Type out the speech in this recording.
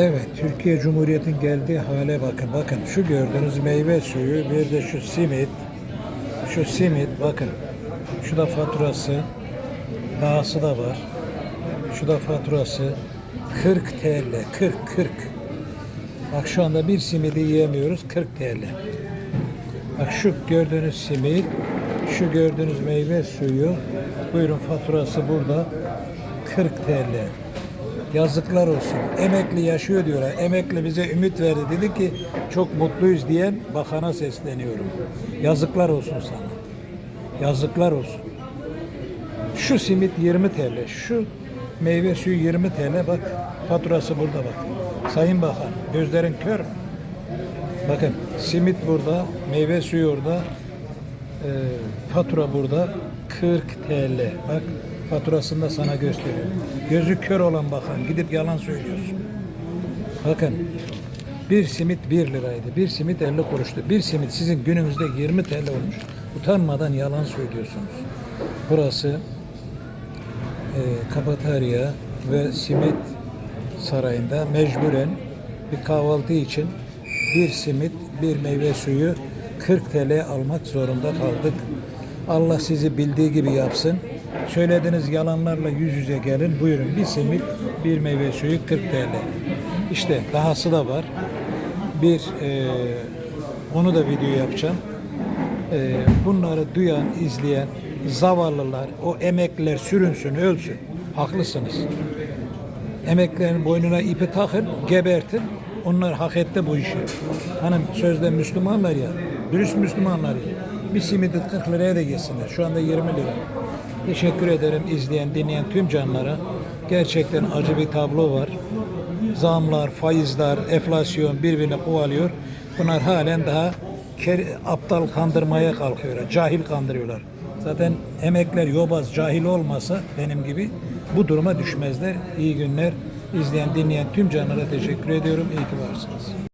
Evet, Türkiye Cumhuriyeti'nin geldiği hale bakın. Bakın şu gördüğünüz meyve suyu, bir de şu simit. Şu simit bakın. Şu da faturası. Dahası da var. Şu da faturası. 40 TL. 40 40. Bak şu anda bir simidi yiyemiyoruz. 40 TL. Bak şu gördüğünüz simit, şu gördüğünüz meyve suyu. Buyurun faturası burada. 40 TL. Yazıklar olsun. Emekli yaşıyor diyorlar. Emekli bize ümit verdi. Dedi ki çok mutluyuz diyen bakana sesleniyorum. Yazıklar olsun sana. Yazıklar olsun. Şu simit 20 TL. Şu meyve suyu 20 TL. Bak faturası burada bak. Sayın Bakan gözlerin kör? Bakın simit burada, meyve suyu orada, e, fatura burada 40 TL. Bak faturasını da sana gösteriyor. Gözü kör olan bakan gidip yalan söylüyorsun. Bakın bir simit 1 liraydı. Bir simit 50 kuruştu. Bir simit sizin günümüzde 20 TL olmuş. Utanmadan yalan söylüyorsunuz. Burası e, kafeterya ve simit sarayında mecburen bir kahvaltı için bir simit, bir meyve suyu 40 TL almak zorunda kaldık. Allah sizi bildiği gibi yapsın. Söylediğiniz yalanlarla yüz yüze gelin. Buyurun bir simit, bir meyve suyu 40 TL. İşte dahası da var. Bir, e, onu da video yapacağım. E, bunları duyan, izleyen zavallılar, o emekliler sürünsün, ölsün. Haklısınız. Emeklerin boynuna ipi takın, gebertin. Onlar hak etti bu işi. Hani sözde Müslümanlar ya, dürüst Müslümanlar ya. Bir simidi 40 liraya da yesinler. Şu anda 20 lira. Teşekkür ederim izleyen, dinleyen tüm canlara. Gerçekten acı bir tablo var. Zamlar, faizler, enflasyon birbirini kovalıyor. Bunlar halen daha aptal kandırmaya kalkıyorlar. Cahil kandırıyorlar. Zaten emekler yobaz, cahil olmasa benim gibi bu duruma düşmezler. İyi günler. İzleyen, dinleyen tüm canlara teşekkür ediyorum. İyi ki varsınız.